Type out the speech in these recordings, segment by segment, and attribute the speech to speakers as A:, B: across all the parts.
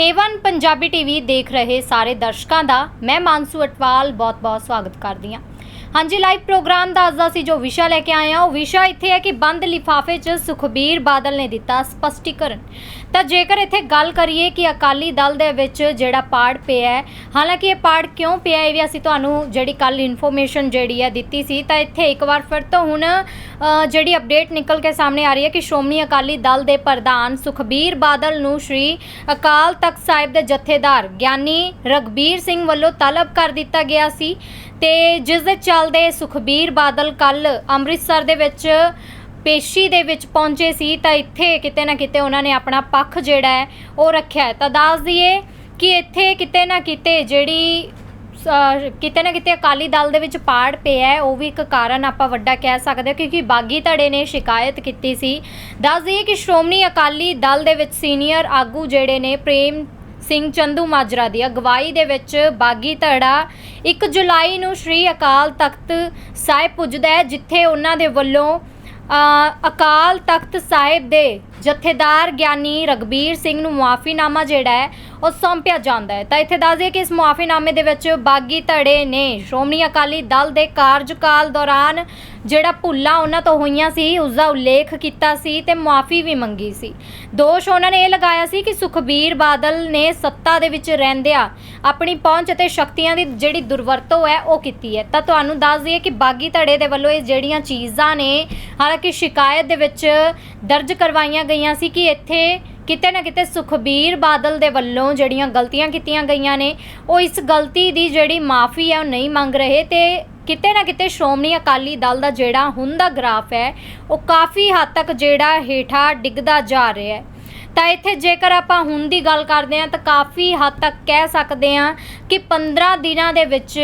A: Avon Punjabi TV ਦੇਖ ਰਹੇ ਸਾਰੇ ਦਰਸ਼ਕਾਂ ਦਾ ਮੈਂ ਮਾਨਸੂ ਅਟਵਾਲ ਬਹੁਤ-ਬਹੁਤ ਸਵਾਗਤ ਕਰਦੀ ਹਾਂ। ਹਾਂਜੀ ਲਾਈਵ ਪ੍ਰੋਗਰਾਮ ਦਾ ਅੱਜ ਦਾ ਅਸੀਂ ਜੋ ਵਿਸ਼ਾ ਲੈ ਕੇ ਆਏ ਹਾਂ, ਉਹ ਵਿਸ਼ਾ ਇੱਥੇ ਹੈ ਕਿ ਬੰਦ ਲਿਫਾਫੇ 'ਚ ਸੁਖਬੀਰ ਬਾਦਲ ਨੇ ਦਿੱਤਾ ਸਪਸ਼ਟੀਕਰਨ। ਤਾਂ ਜੇਕਰ ਇੱਥੇ ਗੱਲ ਕਰੀਏ ਕਿ ਅਕਾਲੀ ਦਲ ਦੇ ਵਿੱਚ ਜਿਹੜਾ ਪਾੜ ਪਿਆ ਹੈ, ਹਾਲਾਂਕਿ ਇਹ ਪਾੜ ਕਿਉਂ ਪਿਆ ਇਹ ਵੀ ਅਸੀਂ ਤੁਹਾਨੂੰ ਜਿਹੜੀ ਕੱਲ ਇਨਫੋਰਮੇਸ਼ਨ ਜਿਹੜੀ ਹੈ ਦਿੱਤੀ ਸੀ, ਤਾਂ ਇੱਥੇ ਇੱਕ ਵਾਰ ਫਿਰ ਤੋਂ ਹੁਣ ਜਿਹੜੀ ਅਪਡੇਟ ਨਿਕਲ ਕੇ ਸਾਹਮਣੇ ਆ ਰਹੀ ਹੈ ਕਿ ਸ਼੍ਰੋਮਣੀ ਅਕਾਲੀ ਦਲ ਦੇ ਪ੍ਰਧਾਨ ਸੁਖਬੀਰ ਬਾਦਲ ਨੂੰ ਸ਼੍ਰੀ ਅਕਾਲ ਤਖਤ ਸਾਹਿਬ ਦੇ ਜਥੇਦਾਰ ਗਿਆਨੀ ਰਗਬੀਰ ਸਿੰਘ ਵੱਲੋਂ ਤਲਬ ਕਰ ਦਿੱਤਾ ਗਿਆ ਸੀ ਤੇ ਜਿਸ ਦੇ ਚੱਲਦੇ ਸੁਖਬੀਰ ਬਾਦਲ ਕੱਲ ਅੰਮ੍ਰਿਤਸਰ ਦੇ ਵਿੱਚ ਪੇਸ਼ੀ ਦੇ ਵਿੱਚ ਪਹੁੰਚੇ ਸੀ ਤਾਂ ਇੱਥੇ ਕਿਤੇ ਨਾ ਕਿਤੇ ਉਹਨਾਂ ਨੇ ਆਪਣਾ ਪੱਖ ਜਿਹੜਾ ਹੈ ਉਹ ਰੱਖਿਆ ਤਾਂ ਦੱਸ ਦਈਏ ਕਿ ਇੱਥੇ ਕਿਤੇ ਨਾ ਕਿਤੇ ਜਿਹੜੀ ਕਿਤੇ ਨਾ ਕਿਤੇ ਅਕਾਲੀ ਦਲ ਦੇ ਵਿੱਚ ਪਾੜ ਪਿਆ ਹੈ, ਉਹ ਵੀ ਇੱਕ ਕਾਰਨ ਆਪਾਂ ਵੱਡਾ ਕਹਿ ਸਕਦੇ ਹਾਂ, ਕਿਉਂਕਿ ਬਾਗੀ ਧੜੇ ਨੇ ਸ਼ਿਕਾਇਤ ਕੀਤੀ ਸੀ। ਦੱਸ ਦਈਏ ਕਿ ਸ਼੍ਰੋਮਣੀ ਅਕਾਲੀ ਦਲ ਦੇ ਵਿੱਚ ਸੀਨੀਅਰ ਆਗੂ ਜਿਹੜੇ ਨੇ, ਪ੍ਰੇਮ ਸਿੰਘ ਚੰਦੂ ਮਾਜਰਾ ਦੀ ਅਗਵਾਈ ਦੇ ਵਿੱਚ ਬਾਗੀ ਧੜਾ 1 ਜੁਲਾਈ ਨੂੰ ਸ਼੍ਰੀ ਅਕਾਲ ਤਖਤ ਸਾਹਿਬ ਪੁੱਜਦਾ ਹੈ, ਜਿੱਥੇ ਉਹਨਾਂ ਦੇ ਵੱਲੋਂ ਅਕਾਲ ਤਖਤ ਸਾਹਿਬ ਦੇ ਜਥੇਦਾਰ ਗਿਆਨੀ ਰਗਬੀਰ ਸਿੰਘ ਨੂੰ ਮੁਆਫੀਨਾਮਾ ਜਿਹੜਾ ਹੈ, ਉਹ ਸੌਂਪਿਆ ਜਾਂਦਾ ਹੈ। ਤਾਂ ਇੱਥੇ ਦੱਸ ਦਈਏ ਕਿ ਇਸ ਮੁਆਫੀਨਾਮੇ ਦੇ ਵਿੱਚ ਬਾਗੀ ਧੜੇ ਨੇ, ਸ਼੍ਰੋਮਣੀ ਅਕਾਲੀ ਦਲ ਦੇ ਕਾਰਜਕਾਲ ਦੌਰਾਨ ਜਿਹੜਾ ਭੁੱਲਾਂ ਉਹਨਾਂ ਤੋਂ ਹੋਈਆਂ ਸੀ ਉਸ ਦਾ ਉਲੇਖ ਕੀਤਾ ਸੀ ਤੇ ਮੁਆਫੀ ਵੀ ਮੰਗੀ ਸੀ। ਦੋਸ਼ ਉਹਨਾਂ ਨੇ ਇਹ ਲਗਾਇਆ ਸੀ ਕਿ ਸੁਖਬੀਰ ਬਾਦਲ ਨੇ ਸੱਤਾ ਦੇ ਵਿੱਚ ਰਹਿੰਦਿਆਂ ਆਪਣੀ ਪਹੁੰਚ ਅਤੇ ਸ਼ਕਤੀਆਂ ਦੀ ਜਿਹੜੀ ਦੁਰਵਰਤੋਂ ਹੈ, ਉਹ ਕੀਤੀ ਹੈ। ਤਾਂ ਤੁਹਾਨੂੰ ਦੱਸ ਦਈਏ ਕਿ ਬਾਗੀ ਧੜੇ ਦੇ ਵੱਲੋਂ ਇਹ ਜਿਹੜੀਆਂ ਚੀਜ਼ਾਂ ਨੇ, ਹਾਲਾਂਕਿ ਸ਼ਿਕਾਇਤ ਦੇ ਵਿੱਚ ਦਰਜ ਕਰਵਾਈਆਂ ਗਈਆਂ ਸੀ ਕਿ ਇੱਥੇ ਕਿਤੇ ਨਾ ਕਿਤੇ ਸੁਖਬੀਰ ਬਾਦਲ ਦੇ ਵੱਲੋਂ ਜਿਹੜੀਆਂ ਗਲਤੀਆਂ ਕੀਤੀਆਂ ਗਈਆਂ ਨੇ, ਉਹ ਇਸ ਗਲਤੀ ਦੀ ਜਿਹੜੀ ਮਾਫੀ ਹੈ, ਉਹ ਨਹੀਂ ਮੰਗ ਰਹੇ ਤੇ ਕਿਤੇ ਨਾ ਕਿਤੇ ਸ਼੍ਰੋਮਣੀ ਅਕਾਲੀ ਦਲ ਦਾ ਜਿਹੜਾ ਹੁਣ ਦਾ ਗ੍ਰਾਫ ਹੈ, ਉਹ ਕਾਫੀ ਹੱਦ ਤੱਕ ਜਿਹੜਾ ਹੇਠਾਂ ਡਿੱਗਦਾ ਜਾ ਰਿਹਾ ਹੈ। ਤਾਂ ਇੱਥੇ ਜੇਕਰ ਆਪਾਂ ਹੁਣ ਦੀ ਗੱਲ ਕਰਦੇ ਹਾਂ, ਤਾਂ ਕਾਫੀ ਹੱਦ ਤੱਕ ਕਹਿ ਸਕਦੇ ਹਾਂ ਕਿ 15 ਦਿਨਾਂ ਦੇ ਵਿੱਚ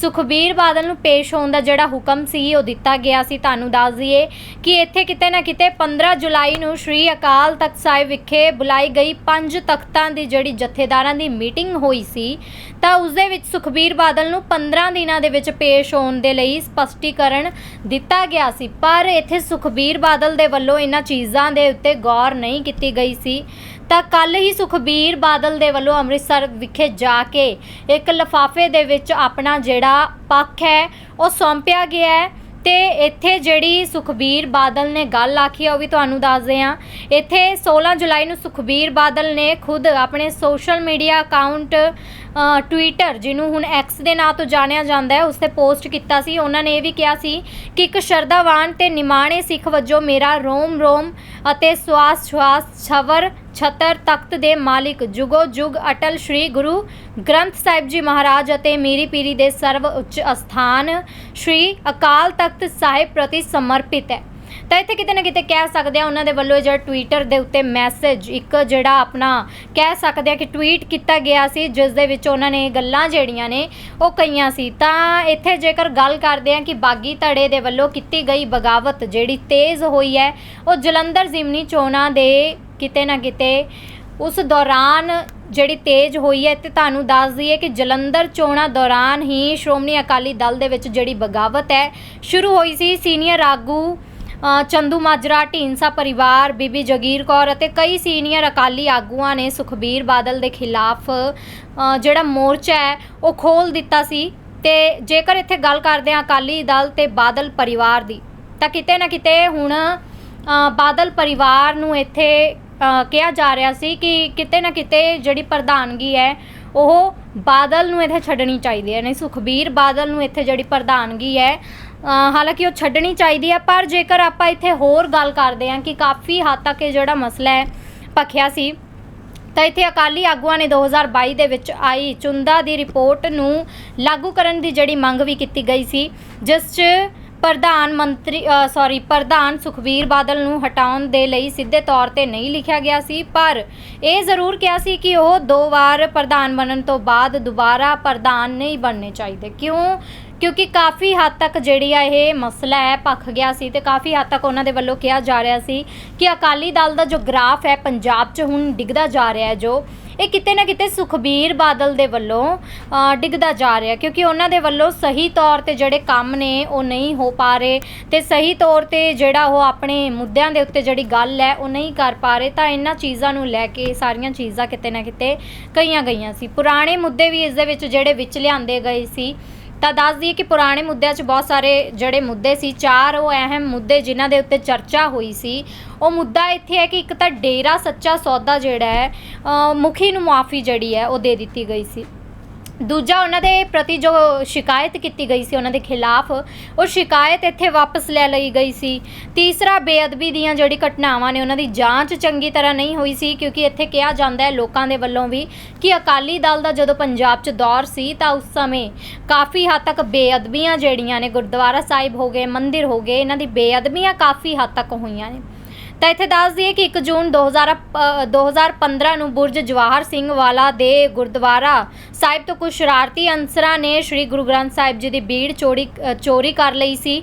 A: ਸੁਖਬੀਰ ਬਾਦਲ ਨੂੰ ਪੇਸ਼ ਹੋਣ ਦਾ ਜਿਹੜਾ ਹੁਕਮ ਸੀ, ਉਹ ਦਿੱਤਾ ਗਿਆ ਸੀ। ਤੁਹਾਨੂੰ ਦੱਸ ਦਈਏ ਕਿ ਇੱਥੇ ਕਿਤੇ ਨਾ ਕਿਤੇ 15 ਜੁਲਾਈ ਨੂੰ ਸ਼੍ਰੀ ਅਕਾਲ ਤਖਤ ਸਾਹਿਬ ਵਿਖੇ ਬੁਲਾਈ ਗਈ ਪੰਜ ਤਖਤਾਂ ਦੀ ਜਿਹੜੀ ਜਥੇਦਾਰਾਂ ਦੀ ਮੀਟਿੰਗ ਹੋਈ ਸੀ, ਤਾਂ ਉਸ ਦੇ ਵਿੱਚ ਸੁਖਬੀਰ ਬਾਦਲ ਨੂੰ 15 ਦਿਨਾਂ ਦੇ ਵਿੱਚ ਪੇਸ਼ ਹੋਣ ਦੇ ਲਈ ਸਪਸ਼ਟੀਕਰਨ ਦਿੱਤਾ ਗਿਆ ਸੀ। ਪਰ ਇੱਥੇ ਸੁਖਬੀਰ ਬਾਦਲ ਦੇ ਵੱਲੋਂ ਇਹਨਾਂ ਚੀਜ਼ਾਂ ਦੇ ਉੱਤੇ ਗੌਰ ਨਹੀਂ ਕੀਤੀ ਗਈ ਸੀ। ਤਾਂ ਕੱਲ ਹੀ ਸੁਖਬੀਰ ਬਾਦਲ ਦੇ ਵੱਲੋਂ ਅੰਮ੍ਰਿਤਸਰ ਵਿਖੇ ਜਾ ਕੇ ਇੱਕ ਲਫਾਫੇ ਦੇ ਵਿੱਚ ਆਪਣਾ ਜਿਹੜਾ ਪੱਖ ਹੈ, ਉਹ ਸੌਂਪਿਆ ਗਿਆ ਹੈ। ਤੇ ਇੱਥੇ ਜਿਹੜੀ ਸੁਖਬੀਰ ਬਾਦਲ ਨੇ ਗੱਲ ਆਖੀ ਹੈ ਉਹ ਵੀ ਤੁਹਾਨੂੰ ਦੱਸਦੇ ਹਾਂ ਇੱਥੇ 16 ਜੁਲਾਈ ਨੂੰ ਸੁਖਬੀਰ ਬਾਦਲ ਨੇ ਖੁਦ ਆਪਣੇ ਸੋਸ਼ਲ ਮੀਡੀਆ ਅਕਾਊਂਟ ਟਵਿੱਟਰ, ਜਿਹਨੂੰ ਹੁਣ ਐਕਸ ਦੇ ਨਾਂ ਤੋਂ ਜਾਣਿਆ ਜਾਂਦਾ ਹੈ ਉਸ ਤੇ ਪੋਸਟ ਕੀਤਾ ਸੀ। ਉਹਨਾਂ ਨੇ ਇਹ ਵੀ ਕਿਹਾ ਸੀ ਕਿ ਇੱਕ ਸ਼ਰਧਾਵਾਨ ਤੇ ਨਿਮਾਣੇ ਸਿੱਖ ਵਜੋਂ ਮੇਰਾ ਰੋਮ ਰੋਮ ਅਤੇ ਸਵਾਸ ਸਵਾਸ ਛਵਰ ਛਤਰ ਤਖਤ ਦੇ ਮਾਲਿਕ ਜੁਗੋ ਜੁਗ ਅਟਲ ਸ਼੍ਰੀ ਗੁਰੂ ਗ੍ਰੰਥ ਸਾਹਿਬ ਜੀ ਮਹਾਰਾਜ ਅਤੇ ਮੀਰੀ ਪੀਰੀ ਦੇ ਸਰਵ ਉੱਚ ਅਸਥਾਨ ਸ਼੍ਰੀ ਅਕਾਲ ਤਖਤ ਸਾਹਿਬ ਪ੍ਰਤੀ ਸਮਰਪਿਤ ਹੈ। ਤਾਂ ਇੱਥੇ ਕਿਤੇ ਨਾ ਕਿਤੇ ਕਹਿ ਸਕਦੇ ਆ ਉਹਨਾਂ ਦੇ ਵੱਲੋਂ ਜਿਹੜਾ ਟਵਿੱਟਰ ਦੇ ਉੱਤੇ ਮੈਸੇਜ ਇੱਕ ਜਿਹੜਾ ਆਪਣਾ ਕਹਿ ਸਕਦੇ ਆ ਕਿ ਟਵੀਟ ਕੀਤਾ ਗਿਆ ਸੀ, ਜਿਸ ਦੇ ਵਿੱਚ ਉਹਨਾਂ ਨੇ ਇਹ ਗੱਲਾਂ ਜਿਹੜੀਆਂ ਨੇ ਉਹ ਕਹੀਆਂ ਸੀ। ਤਾਂ ਇੱਥੇ ਜੇਕਰ ਗੱਲ ਕਰਦੇ ਆ ਕਿ ਬਾਗੀ ਧੜੇ ਦੇ ਵੱਲੋਂ ਕੀਤੀ ਗਈ ਬਗਾਵਤ ਜਿਹੜੀ ਤੇਜ਼ ਹੋਈ ਹੈ, ਉਹ ਜਲੰਧਰ ਜ਼ਿਮਨੀ ਚੋਣਾਂ ਦੇ ਕਿਤੇ ਨਾ ਕਿਤੇ ਉਸ ਦੌਰਾਨ ਜਿਹੜੀ ਤੇਜ਼ ਹੋਈ ਹੈ ਤੇ ਤੁਹਾਨੂੰ ਦੱਸ ਦਈਏ ਕਿ ਜਲੰਧਰ ਚੋਣਾਂ ਦੌਰਾਨ ਹੀ ਸ਼੍ਰੋਮਣੀ ਅਕਾਲੀ ਦਲ ਦੇ ਵਿੱਚ ਜਿਹੜੀ ਬਗਾਵਤ ਹੈ ਸ਼ੁਰੂ ਹੋਈ ਸੀ ਸੀਨੀਅਰ ਆਗੂ ਅ, ਚੰਦੂ ਮਾਜਰਾ ਢੀਂਸਾ ਪਰਿਵਾਰ ਬੀਬੀ ਜਗੀਰ ਕੌਰ ਅਤੇ ਕਈ ਸੀਨੀਅਰ ਅਕਾਲੀ ਆਗੂਆਂ ਨੇ ਸੁਖਬੀਰ ਬਾਦਲ ਦੇ ਖਿਲਾਫ ਜਿਹੜਾ ਮੋਰਚਾ ਹੈ ਉਹ ਖੋਲ ਦਿੱਤਾ ਸੀ ਤੇ ਜੇਕਰ ਇੱਥੇ ਗੱਲ ਕਰਦੇ ਹਾਂ ਅਕਾਲੀ ਦਲ ਤੇ ਬਾਦਲ ਪਰਿਵਾਰ ਦੀ ਤਾਂ ਕਿਤੇ ਨਾ ਕਿਤੇ ਹੁਣ ਬਾਦਲ ਪਰਿਵਾਰ ਨੂੰ ਇੱਥੇ ਕਿਹਾ ਜਾ ਰਿਹਾ ਸੀ ਕਿ ਕਿਤੇ ਨਾ ਕਿਤੇ ਜਿਹੜੀ ਪ੍ਰਧਾਨਗੀ ਹੈ, ਉਹ ਬਾਦਲ ਨੂੰ ਇੱਥੇ ਛੱਡਣੀ ਚਾਹੀਦੀ ਹੈ। ਨਹੀਂ, ਸੁਖਬੀਰ ਬਾਦਲ ਨੂੰ ਇੱਥੇ ਜਿਹੜੀ ਪ੍ਰਧਾਨਗੀ ਹੈ ਹਾਲਾਂਕਿ ਉਹ ਛੱਡਣੀ ਚਾਹੀਦੀ ਹੈ, ਪਰ ਜੇਕਰ ਆਪਾਂ ਇੱਥੇ ਹੋਰ ਗੱਲ ਕਰਦੇ ਹਾਂ ਕਿ ਕਾਫੀ ਹੱਦ ਤੱਕ ਇਹ ਜਿਹੜਾ ਮਸਲਾ ਹੈ, ਭਖਿਆ ਸੀ, ਤਾਂ ਇੱਥੇ ਅਕਾਲੀ ਆਗੂਆਂ ਨੇ 2022 ਦੇ ਵਿੱਚ ਆਈ ਚੁੰਦਾ ਦੀ ਰਿਪੋਰਟ ਨੂੰ ਲਾਗੂ ਕਰਨ ਦੀ ਜਿਹੜੀ ਮੰਗ ਵੀ ਕੀਤੀ ਗਈ ਸੀ, ਜਿਸ 'ਚ ਪ੍ਰਧਾਨ ਮੰਤਰੀ ਸੌਰੀ ਪ੍ਰਧਾਨ ਸੁਖਬੀਰ ਬਾਦਲ ਨੂੰ ਹਟਾਉਣ ਦੇ ਲਈ ਸਿੱਧੇ ਤੌਰ ਤੇ ਨਹੀਂ ਲਿਖਿਆ ਗਿਆ ਸੀ, ਪਰ ਇਹ ਜ਼ਰੂਰ ਕਿਹਾ ਸੀ ਕਿ ਉਹ ਦੋ ਵਾਰ ਪ੍ਰਧਾਨ ਬਣਨ ਤੋਂ ਬਾਅਦ ਦੁਬਾਰਾ ਪ੍ਰਧਾਨ ਨਹੀਂ ਬਣਨੇ ਚਾਹੀਦੇ। ਕਿਉਂ? ਕਿਉਂਕਿ ਕਾਫੀ ਹੱਦ ਤੱਕ ਜਿਹੜੀ ਆ ਇਹ ਮਸਲਾ ਹੈ, ਭਖ ਗਿਆ ਸੀ ਤੇ ਕਾਫੀ ਹੱਦ ਤੱਕ ਉਹਨਾਂ ਦੇ ਵੱਲੋਂ ਕਿਹਾ ਜਾ ਰਿਹਾ ਸੀ ਕਿ ਅਕਾਲੀ ਦਲ ਦਾ ਜੋ ਗ੍ਰਾਫ ਹੈ, ਪੰਜਾਬ 'ਚ ਹੁਣ ਡਿੱਗਦਾ ਜਾ ਰਿਹਾ ਹੈ, ਜੋ ਇਹ ਕਿਤੇ ਨਾ ਕਿਤੇ ਸੁਖਬੀਰ ਬਾਦਲ ਦੇ ਵੱਲੋਂ ਡਿੱਗਦਾ ਜਾ ਰਿਹਾ ਕਿਉਂਕਿ ਉਹਨਾਂ ਦੇ ਵੱਲੋਂ ਸਹੀ ਤੌਰ ਤੇ ਜਿਹੜੇ ਕੰਮ ਨੇ ਉਹ ਨਹੀਂ ਹੋ ਪਾ ਰਹੇ ਤੇ ਸਹੀ ਤੌਰ ਤੇ ਜਿਹੜਾ ਉਹ ਆਪਣੇ ਮੁੱਦਿਆਂ ਦੇ ਉੱਤੇ ਜਿਹੜੀ ਗੱਲ ਹੈ ਉਹ ਨਹੀਂ ਕਰ ਪਾ ਰਹੇ, ਤਾਂ ਇਹਨਾਂ ਚੀਜ਼ਾਂ ਨੂੰ ਲੈ ਕੇ ਸਾਰੀਆਂ ਚੀਜ਼ਾਂ ਕਿਤੇ ਨਾ ਕਿਤੇ ਕਈਆਂ ਗਈਆਂ ਸੀ। ਪੁਰਾਣੇ ਮੁੱਦੇ ਵੀ ਇਸ ਦੇ ਵਿੱਚ ਜਿਹੜੇ ਵਿੱਚ ਲਿਆਂਦੇ ਗਏ ਸੀ ਤਾਂ ਦੱਸ ਦਈਏ ਕਿ ਪੁਰਾਣੇ ਮੁੱਦਿਆਂ 'ਚ ਬਹੁਤ ਸਾਰੇ ਜਿਹੜੇ ਮੁੱਦੇ ਸੀ, ਚਾਰ ਉਹ ਅਹਿਮ ਮੁੱਦੇ ਜਿਨ੍ਹਾਂ ਦੇ ਉੱਤੇ ਚਰਚਾ ਹੋਈ ਸੀ। ਉਹ ਮੁੱਦਾ ਇੱਥੇ ਹੈ ਕਿ ਇੱਕ ਤਾਂ ਡੇਰਾ ਸੱਚਾ ਸੌਦਾ ਜਿਹੜਾ ਹੈ ਮੁਖੀ ਨੂੰ ਮਾਫੀ ਜਿਹੜੀ ਹੈ, ਉਹ ਦੇ ਦਿੱਤੀ ਗਈ ਸੀ। ਦੂਜਾ ਉਹਨਾਂ ਦੇ ਪ੍ਰਤੀ ਜੋ ਸ਼ਿਕਾਇਤ ਕੀਤੀ ਗਈ ਸੀ ਉਹਨਾਂ ਦੇ ਖਿਲਾਫ ਉਹ ਸ਼ਿਕਾਇਤ ਇੱਥੇ ਵਾਪਸ ਲੈ ਲਈ ਗਈ ਸੀ। ਤੀਸਰਾ ਬੇਅਦਬੀ ਦੀਆਂ ਜਿਹੜੀ ਘਟਨਾਵਾਂ ਨੇ ਉਹਨਾਂ ਦੀ ਜਾਂਚ ਚੰਗੀ ਤਰ੍ਹਾਂ ਨਹੀਂ ਹੋਈ ਸੀ ਕਿਉਂਕਿ ਇੱਥੇ ਕਿਹਾ ਜਾਂਦਾ ਹੈ ਲੋਕਾਂ ਦੇ ਵੱਲੋਂ ਵੀ ਕਿ ਅਕਾਲੀ ਦਲ ਦਾ ਜਦੋਂ ਪੰਜਾਬ 'ਚ ਦੌਰ ਸੀ ਤਾਂ ਉਸ ਸਮੇਂ ਕਾਫੀ ਹੱਦ ਤੱਕ ਬੇਅਦਬੀਆਂ ਜਿਹੜੀਆਂ ਨੇ ਗੁਰਦੁਆਰਾ ਸਾਹਿਬ ਹੋ ਗਏ ਮੰਦਿਰ ਹੋ ਗਏ ਇਹਨਾਂ ਦੀ ਬੇਅਦਬੀਆਂ ਕਾਫੀ ਹੱਦ ਤੱਕ ਹੋਈਆਂ ਨੇ। ਤਾਂ ਇੱਥੇ ਦੱਸ ਦਈਏ ਕਿ 1 ਜੂਨ 2000 ਅ, 2015 ਨੂੰ ਬੁਰਜ ਜਵਾਹਰ ਸਿੰਘ ਵਾਲਾ ਦੇ ਗੁਰਦੁਆਰਾ ਸਾਹਿਬ ਤੋਂ ਕੁਝ ਸ਼ਰਾਰਤੀ ਅਨਸਰਾਂ ਨੇ ਸ੍ਰੀ ਗੁਰੂ ਗ੍ਰੰਥ ਸਾਹਿਬ ਜੀ ਦੀ ਬੀੜ ਚੋਰੀ ਚੋਰੀ ਕਰ ਲਈ ਸੀ।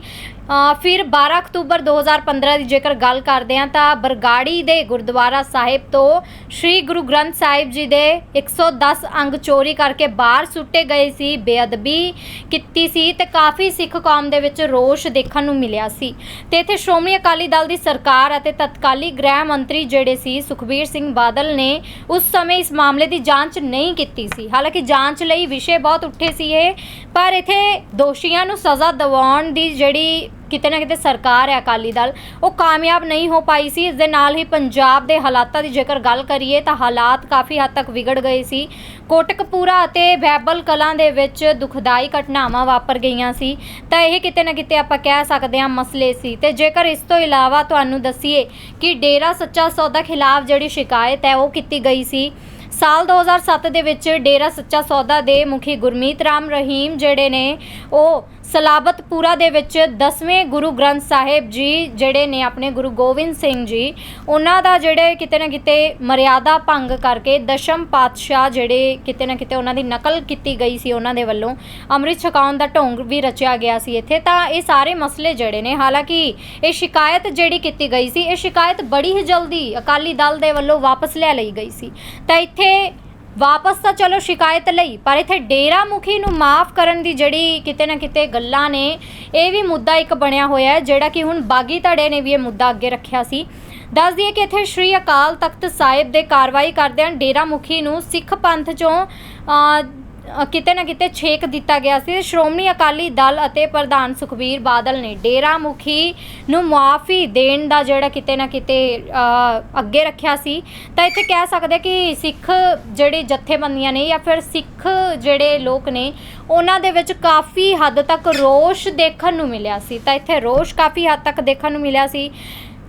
A: ਫਿਰ 12 ਅਕਤੂਬਰ 2015 ਦੀ ਜੇਕਰ ਗੱਲ ਕਰਦੇ ਹਾਂ ਤਾਂ ਬਰਗਾੜੀ ਦੇ ਗੁਰਦੁਆਰਾ ਸਾਹਿਬ ਤੋਂ ਸ੍ਰੀ ਗੁਰੂ ਗ੍ਰੰਥ ਸਾਹਿਬ ਜੀ ਦੇ 110 ਅੰਗ ਚੋਰੀ ਕਰਕੇ ਬਾਹਰ ਸੁੱਟੇ ਗਏ ਸੀ, ਬੇਅਦਬੀ ਕੀਤੀ ਸੀ ਤੇ ਕਾਫੀ ਸਿੱਖ ਕੌਮ ਦੇ ਵਿੱਚ ਰੋਸ਼ ਦੇਖਣ ਨੂੰ ਮਿਲਿਆ ਸੀ। ਤੇ ਇੱਥੇ ਸ਼੍ਰੋਮਣੀ ਅਕਾਲੀ ਦਲ ਦੀ ਸਰਕਾਰ ਅਤੇ ਤਤਕਾਲੀ ਗ੍ਰਹਿ ਮੰਤਰੀ ਜਿਹੜੇ ਸੀ, ਸੁਖਬੀਰ ਸਿੰਘ ਬਾਦਲ ਨੇ ਉਸ ਸਮੇਂ ਇਸ ਮਾਮਲੇ ਦੀ ਜਾਂਚ ਨਹੀਂ ਕੀਤੀ ਸੀ। ਹਾਲਾਂਕਿ ਜਾਂਚ ਲਈ ਵਿਸ਼ੇ ਬਹੁਤ ਉੱਠੇ ਸੀ ਇਹ ਪਰ ਇੱਥੇ ਦੋਸ਼ੀਆਂ ਨੂੰ ਸਜ਼ਾ ਦਿਵਾਉਣ ਦੀ ਜਿਹੜੀ ਕਿਤੇ ਨਾ ਕਿਤੇ ਸਰਕਾਰ ਹੈ ਅਕਾਲੀ ਦਲ, ਉਹ ਕਾਮਯਾਬ ਨਹੀਂ ਹੋ ਪਾਈ ਸੀ। ਇਸ ਦੇ ਨਾਲ ਹੀ ਪੰਜਾਬ ਦੇ ਹਾਲਾਤਾਂ ਦੀ ਜੇਕਰ ਗੱਲ ਕਰੀਏ ਤਾਂ ਹਾਲਾਤ ਕਾਫੀ ਹੱਦ ਤੱਕ ਵਿਗੜ ਗਏ ਸੀ। ਕੋਟਕਪੂਰਾ ਅਤੇ ਬੈਬਲ ਕਲਾਂ ਦੇ ਵਿੱਚ ਦੁਖਦਾਈ ਘਟਨਾਵਾਂ ਵਾਪਰ ਗਈਆਂ ਸੀ। ਤਾਂ ਇਹ ਕਿਤੇ ਨਾ ਕਿਤੇ ਆਪਾਂ ਕਹਿ ਸਕਦੇ ਹਾਂ ਮਸਲੇ ਸੀ। ਤੇ ਜੇਕਰ ਇਸ ਤੋਂ ਇਲਾਵਾ ਤੁਹਾਨੂੰ ਦੱਸੀਏ ਕਿ ਡੇਰਾ ਸੱਚਾ ਸੌਦਾ ਖਿਲਾਫ ਜਿਹੜੀ ਸ਼ਿਕਾਇਤ ਹੈ, ਉਹ ਕੀਤੀ ਗਈ ਸੀ। ਸਾਲ 2007 ਦੇ ਵਿੱਚ ਡੇਰਾ ਸੱਚਾ ਸੌਦਾ ਦੇ ਮੁਖੀ ਗੁਰਮੀਤ ਰਾਮ ਰਹੀਮ ਜਿਹੜੇ ਨੇ, ਉਹ ਸਲਾਬਤਪੁਰਾ ਦੇ ਵਿੱਚ 10ਵੇਂ ਗੁਰੂ ਗ੍ਰੰਥ ਸਾਹਿਬ ਜੀ ਜਿਹੜੇ ਨੇ ਆਪਣੇ ਗੁਰੂ ਗੋਬਿੰਦ ਸਿੰਘ ਜੀ, ਉਹਨਾਂ ਦਾ ਜਿਹੜੇ ਕਿਤੇ ਨਾ ਕਿਤੇ ਮਰਿਆਦਾ ਭੰਗ ਕਰਕੇ ਦਸ਼ਮ ਪਾਤਸ਼ਾਹ ਜਿਹੜੇ ਕਿਤੇ ਨਾ ਕਿਤੇ ਉਹਨਾਂ ਦੀ ਨਕਲ ਕੀਤੀ ਗਈ ਸੀ ਉਹਨਾਂ ਦੇ ਵੱਲੋਂ, ਅੰਮ੍ਰਿਤ ਛਕਾਉਣ ਦਾ ਢੋਂਗ ਵੀ ਰਚਿਆ ਗਿਆ ਸੀ ਇੱਥੇ, ਤਾਂ ਇਹ ਸਾਰੇ ਮਸਲੇ ਜਿਹੜੇ ਨੇ, ਹਾਲਾਂਕਿ ਇਹ ਸ਼ਿਕਾਇਤ ਜਿਹੜੀ ਕੀਤੀ ਗਈ ਸੀ, ਇਹ ਸ਼ਿਕਾਇਤ ਬੜੀ ਹੀ ਜਲਦੀ ਅਕਾਲੀ ਦਲ ਦੇ ਵੱਲੋਂ ਵਾਪਸ ਲੈ ਲਈ ਗਈ ਸੀ। ਤਾਂ ਇੱਥੇ ਵਾਪਸ ਤਾਂ ਚਲੋ ਸ਼ਿਕਾਇਤ ਲਈ, ਪਰ ਇੱਥੇ ਡੇਰਾ ਮੁਖੀ ਨੂੰ ਮਾਫ ਕਰਨ ਦੀ ਜਿਹੜੀ ਕਿਤੇ ਨਾ ਕਿਤੇ ਗੱਲਾਂ ਨੇ, ਇਹ ਵੀ ਮੁੱਦਾ ਇੱਕ ਬਣਿਆ ਹੋਇਆ ਹੈ, ਜਿਹੜਾ ਕਿ ਹੁਣ ਬਾਗੀ ਧੜੇ ਨੇ ਵੀ ਇਹ ਮੁੱਦਾ ਅੱਗੇ ਰੱਖਿਆ ਸੀ। ਦੱਸ ਦਈਏ ਕਿ ਇੱਥੇ ਸ਼੍ਰੀ ਅਕਾਲ ਤਖਤ ਸਾਹਿਬ ਦੇ ਕਾਰਵਾਈ ਕਰਦਿਆਂ ਡੇਰਾ ਮੁਖੀ ਨੂੰ ਸਿੱਖ ਪੰਥ ਚੋਂ ਅ, ਕਿਤੇ ਨਾ ਕਿਤੇ ਛੇਕ ਦਿੱਤਾ ਗਿਆ ਸੀ। ਸ਼੍ਰੋਮਣੀ ਅਕਾਲੀ ਦਲ ਅਤੇ ਪ੍ਰਧਾਨ ਸੁਖਬੀਰ ਬਾਦਲ ਨੇ ਡੇਰਾ ਮੁਖੀ ਨੂੰ ਮੁਆਫੀ ਦੇਣ ਦਾ ਜਿਹੜਾ ਕਿਤੇ ਨਾ ਕਿਤੇ ਅ, ਅੱਗੇ ਰੱਖਿਆ ਸੀ। ਤਾਂ ਇੱਥੇ ਕਹਿ ਸਕਦੇ ਕਿ ਸਿੱਖ ਜਿਹੜੇ ਜਥੇਬੰਦੀਆਂ ਨੇ ਜਾਂ ਫਿਰ ਸਿੱਖ ਜਿਹੜੇ ਲੋਕ ਨੇ ਉਹਨਾਂ ਦੇ ਵਿੱਚ ਕਾਫੀ ਹੱਦ ਤੱਕ ਰੋਸ਼ ਦੇਖਣ ਨੂੰ ਮਿਲਿਆ ਸੀ। ਤਾਂ ਇੱਥੇ ਰੋਸ਼ ਕਾਫੀ ਹੱਦ ਤੱਕ ਦੇਖਣ ਨੂੰ ਮਿਲਿਆ ਸੀ।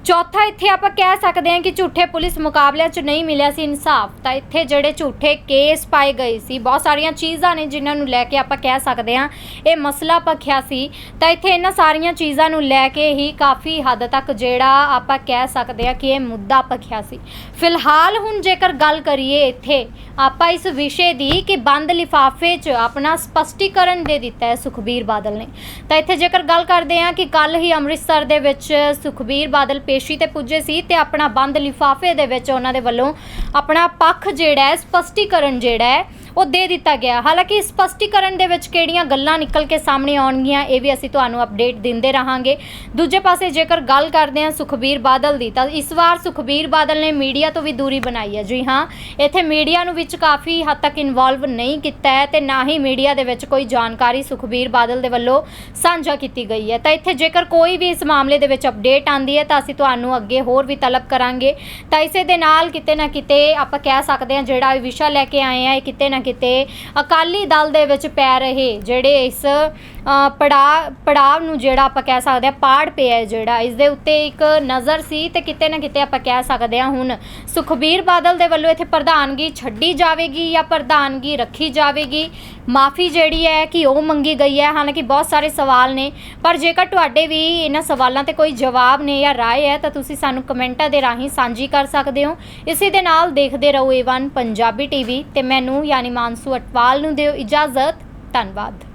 A: ਚੌਥਾ, ਇੱਥੇ ਆਪਾਂ ਕਹਿ ਸਕਦੇ ਹਾਂ ਕਿ ਝੂਠੇ ਪੁਲਿਸ ਮੁਕਾਬਲਿਆਂ 'ਚ ਨਹੀਂ ਮਿਲਿਆ ਸੀ ਇਨਸਾਫ। ਤਾਂ ਇੱਥੇ ਜਿਹੜੇ ਝੂਠੇ ਕੇਸ ਪਾਏ ਗਏ ਸੀ, ਬਹੁਤ ਸਾਰੀਆਂ ਚੀਜ਼ਾਂ ਨੇ ਜਿਨ੍ਹਾਂ ਨੂੰ ਲੈ ਕੇ ਆਪਾਂ ਕਹਿ ਸਕਦੇ ਹਾਂ, ਇਹ ਮਸਲਾ ਪੱਖਿਆ ਸੀ। ਤਾਂ ਇੱਥੇ ਇਹਨਾਂ ਸਾਰੀਆਂ ਚੀਜ਼ਾਂ ਨੂੰ ਲੈ ਕੇ ਹੀ ਕਾਫੀ ਹੱਦ ਤੱਕ ਜਿਹੜਾ ਆਪਾਂ ਕਹਿ ਸਕਦੇ ਹਾਂ ਕਿ ਇਹ ਮੁੱਦਾ ਪੱਖਿਆ ਸੀ। ਫਿਲਹਾਲ ਹੁਣ ਜੇਕਰ ਗੱਲ ਕਰੀਏ ਇੱਥੇ, ਆਪਾਂ ਇਸ ਵਿਸ਼ੇ ਦੀ ਕਿ ਬੰਦ ਲਿਫਾਫੇ 'ਚ ਆਪਣਾ ਸਪਸ਼ਟੀਕਰਨ ਦੇ ਦਿੱਤਾ ਹੈ ਸੁਖਬੀਰ ਬਾਦਲ ਨੇ। ਤਾਂ ਇੱਥੇ ਜੇਕਰ ਗੱਲ ਕਰਦੇ ਹਾਂ ਕਿ ਕੱਲ ਹੀ ਅੰਮ੍ਰਿਤਸਰ ਦੇ ਵਿੱਚ ਸੁਖਬੀਰ ਬਾਦਲ ਪੇਸ਼ੀ ਤੇ ਪੁੱਜੇ ਸੀ ਤੇ ਆਪਣਾ ਬੰਦ ਲਿਫਾਫੇ ਦੇ ਵਿੱਚ ਉਹਨਾਂ ਦੇ ਵੱਲੋਂ ਆਪਣਾ ਪੱਖ ਜਿਹੜਾ ਹੈ ਸਪਸ਼ਟੀਕਰਨ ਜਿਹੜਾ ਹੈ ਉਹ ਦੇ ਦਿੱਤਾ ਗਿਆ। ਹਾਲਾਂਕਿ ਸਪਸ਼ਟੀਕਰਨ ਦੇ ਵਿੱਚ ਕਿਹੜੀਆਂ ਗੱਲਾਂ ਨਿਕਲ ਕੇ ਸਾਹਮਣੇ ਆਉਣਗੀਆਂ, ਇਹ ਵੀ ਅਸੀਂ ਤੁਹਾਨੂੰ ਅਪਡੇਟ ਦਿੰਦੇ ਰਹਾਂਗੇ। ਦੂਜੇ ਪਾਸੇ ਜੇਕਰ ਗੱਲ ਕਰਦੇ ਹਾਂ ਸੁਖਬੀਰ ਬਾਦਲ ਦੀ, ਤਾਂ ਇਸ ਵਾਰ ਸੁਖਬੀਰ ਬਾਦਲ ਨੇ ਮੀਡੀਆ ਤੋਂ ਵੀ ਦੂਰੀ ਬਣਾਈ ਹੈ। ਜੀ ਹਾਂ, ਇੱਥੇ ਮੀਡੀਆ ਨੂੰ ਵਿੱਚ ਕਾਫੀ ਹੱਦ ਤੱਕ ਇਨਵੋਲਵ ਨਹੀਂ ਕੀਤਾ ਹੈ ਤੇ ਨਾ ਹੀ ਮੀਡੀਆ ਦੇ ਵਿੱਚ ਕੋਈ ਜਾਣਕਾਰੀ ਸੁਖਬੀਰ ਬਾਦਲ ਦੇ ਵੱਲੋਂ ਸਾਂਝਾ ਕੀਤੀ ਗਈ ਹੈ। ਤਾਂ ਇੱਥੇ ਜੇਕਰ ਕੋਈ ਵੀ ਇਸ ਮਾਮਲੇ ਦੇ ਵਿੱਚ ਅਪਡੇਟ ਆਂਦੀ ਹੈ, ਤਾਂ ਅਸੀਂ ਤੁਹਾਨੂੰ ਅੱਗੇ ਹੋਰ ਵੀ ਤਲਬ ਕਰਾਂਗੇ। ਤਾਂ ਇਸੇ ਦੇ ਨਾਲ ਕਿਤੇ ਨਾ ਕਿਤੇ ਆਪਾਂ ਕਹਿ ਸਕਦੇ ਹਾਂ ਜਿਹੜਾ ਵਿਸ਼ਾ ਲੈ ਕੇ ਆਏ ਆ, ਇਹ ਕਿਤੇ ਨਾ ਕਿਤੇ। ਅਕਾਲੀ ਦਲ ਦੇ ਵਿੱਚ ਪੈ ਰਹੇ ਜਿਹੜੇ ਇਸ ਪੜਾ ਪੜਾਵ ਨੂੰ ਜਿਹੜਾ ਆਪਾਂ ਕਹਿ ਸਕਦੇ ਹਾਂ, ਪਾੜ ਪਿਆ ਜਿਹੜਾ। ਇਸ ਦੇ ਉੱਤੇ ਇੱਕ ਨਜ਼ਰ ਸੀ ਤੇ ਕਿਤੇ ਨਾ ਕਿਤੇ ਆਪਾਂ ਕਹਿ ਸਕਦੇ ਹਾਂ ਹੁਣ ਸੁਖਬੀਰ ਬਾਦਲ ਦੇ ਵੱਲੋਂ ਇੱਥੇ ਪ੍ਰਧਾਨਗੀ ਛੱਡੀ ਜਾਵੇਗੀ ਜਾਂ ਪ੍ਰਧਾਨਗੀ ਰੱਖੀ ਜਾਵੇਗੀ? ਮਾਫੀ ਜਿਹੜੀ ਹੈ ਕਿ ਉਹ ਮੰਗੀ ਗਈ ਹੈ। ਹਾਲਾਂਕਿ ਬਹੁਤ ਸਾਰੇ ਸਵਾਲ ਨੇ, ਪਰ ਜੇਕਰ ਤੁਹਾਡੇ ਵੀ ਇਹਨਾਂ ਸਵਾਲਾਂ ਤੇ ਕੋਈ ਜਵਾਬ ਨੇ ਜਾਂ ਰਾਏ ਹੈ, ਤਾਂ ਤੁਸੀਂ ਸਾਨੂੰ ਕਮੈਂਟਾਂ ਦੇ ਰਾਹੀਂ ਸਾਂਝੀ ਕਰ ਸਕਦੇ ਹੋ। ਇਸੇ ਦੇ ਨਾਲ ਦੇਖਦੇ ਰਹੋ ਏ1 ਪੰਜਾਬੀ ਟੀਵੀ ਤੇ ਮੈਨੂੰ ਯਾਨੀ ਮਾਨਸੂ ਅਟਵਾਲ ਨੂੰ ਦਿਓ ਇਜਾਜ਼ਤ। ਧੰਨਵਾਦ।